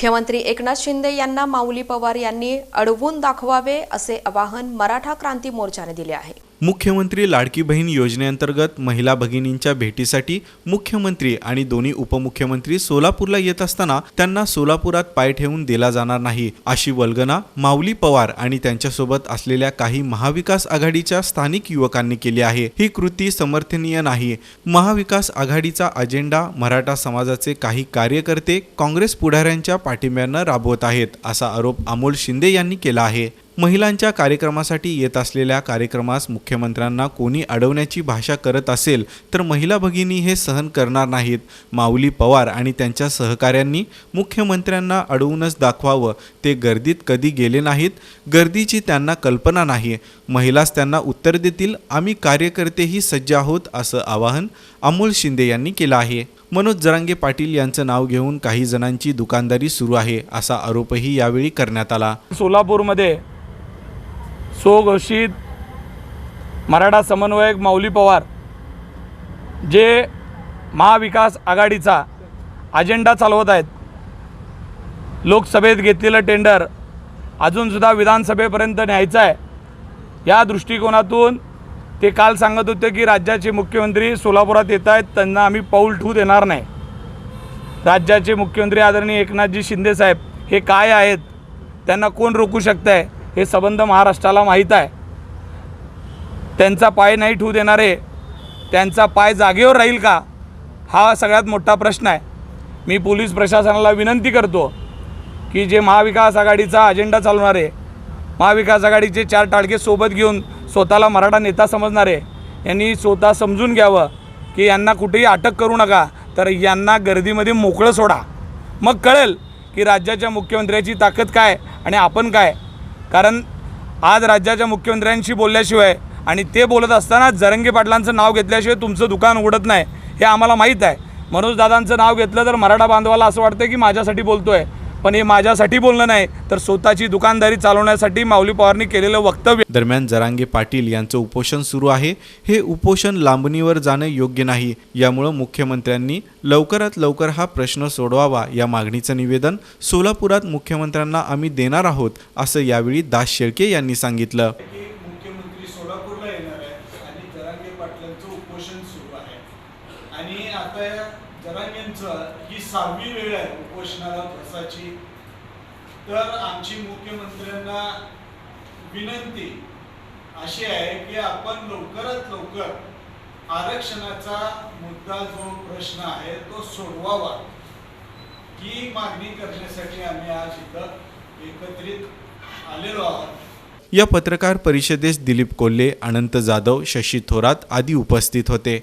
मुख्यमंत्री एकनाथ शिंदे यांना माऊली पवार यांनी अडवून दाखवावे असे आवाहन मराठा क्रांती मोर्चाने दिले आहे. मुख्यमंत्री लाडकी बहीण योजनेअंतर्गत महिला भगिनींच्या भेटीसाठी मुख्यमंत्री आणि दोन्ही उपमुख्यमंत्री सोलापूरला येत असताना त्यांना सोलापुरात पाय ठेवून दिला जाणार नाही अशी वल्गना माऊली पवार आणि त्यांच्यासोबत असलेल्या काही महाविकास आघाडीच्या स्थानिक युवकांनी केली आहे. ही कृती समर्थनीय नाही. महाविकास आघाडीचा अजेंडा मराठा समाजाचे काही कार्यकर्ते काँग्रेस पुढाऱ्यांच्या पाठिंब्यानं राबवत आहेत असा आरोप अमोल शिंदे यांनी केला आहे. महिलांच्या कार्यक्रमासाठी येत असलेल्या कार्यक्रमास मुख्यमंत्र्यांना कोणी अडवण्याची भाषा करत असेल तर महिला भगिनी हे सहन करणार नाहीत. माऊली पवार आणि त्यांच्या सहकाऱ्यांनी मुख्यमंत्र्यांना अडवूनच दाखवावं. ते गर्दीत कधी गेले नाहीत. गर्दीची त्यांना कल्पना नाही. महिलाच त्यांना उत्तर देतील आम्ही कार्यकर्तेही सज्ज आहोत असं आवाहन अमोल शिंदे यांनी केलं आहे. मनोज जरांगे पाटील यांचं नाव घेऊन काही जणांची दुकानदारी सुरू आहे असा आरोपही यावेळी करण्यात आला. सोलापूरमध्ये स्वघोषित मराठा समन्वयक माऊली पवार जे महाविकास आघाडीचा अजेंडा चालवत आहेत. लोकसभेत घेतलेलं टेंडर अजूनसुद्धा विधानसभेपर्यंत न्यायचं आहे. या दृष्टिकोनातून ते काल सांगत होते की राज्याचे मुख्यमंत्री सोलापुरात येत आहेत त्यांना आम्ही पाऊल ठेवू देणार नाही. राज्याचे मुख्यमंत्री आदरणीय एकनाथजी शिंदेसाहेब हे काय आहेत त्यांना कोण रोखू शकतं आहे हे संबंध महाराष्ट्राला माहीत आहे. त्यांचा पाय नाही ठेवू देणारे त्यांचा पाय जागेवर राहील का? हा सगळ्यात मोठा प्रश्न आहे. मी पोलीस प्रशासनाला विनंती करतो की जे महाविकास आघाडीचा अजेंडा चालवणारे महाविकास आघाडीचे चार टाळके सोबत घेऊन स्वतःला मराठा नेता समजणारे यांनी स्वतः समजून घ्यावं की यांना कुठेही अटक करू नका तर यांना गर्दीमध्ये मोकळं सोडा. मग कळेल की राज्याच्या मुख्यमंत्र्याची ताकद काय आणि आपण काय. कारण आज राज्याच्या मुख्यमंत्र्यांशी बोलल्याशिवाय आणि ते बोलत असताना जरंगे पाटलांचं नाव घेतल्याशिवाय तुमचं दुकान उघडत नाही हे आम्हाला माहीत आहे. मनोजदादांचं नाव घेतलं तर मराठा बांधवाला असं वाटतं की माझ्यासाठी बोलतो आहे पण हे माझ्यासाठी बोलणं नाही तर स्वतःची दुकानदारी चालवण्यासाठी माऊली पवारनी केलेलं वक्तव्य. दरम्यान जरांगे पाटील यांचं उपोषण सुरू आहे. हे उपोषण लांबणीवर जाणं योग्य नाही. यामुळं मुख्यमंत्र्यांनी लवकरात लवकर हा प्रश्न सोडवावा या मागणीचं निवेदन सोलापुरात मुख्यमंत्र्यांना आम्ही देणार आहोत असं यावेळी दास शेळके यांनी सांगितलं की मुख्यमंत्री सोलापूरला येणार आहेत आणि जरांगे पाटलांचं उपोषण सुरू आहे आणि आता या जरांगेंचं ही सहावी वेळ आहे उपोषणाला फसाची तर आमची मुख्यमंत्र्यांना विनंती अशी आहे की आपण लवकरात लवकर आरक्षणाचा मुद्दा जो प्रश्न आहे तो सोडवावा. ही मागणी करण्यासाठी आम्ही आज इथं एकत्रित आलेलो आहोत. या पत्रकार परिषदेस दिलीप कोल्हे अनंत जाधव शशी थोरात आदी उपस्थित होते.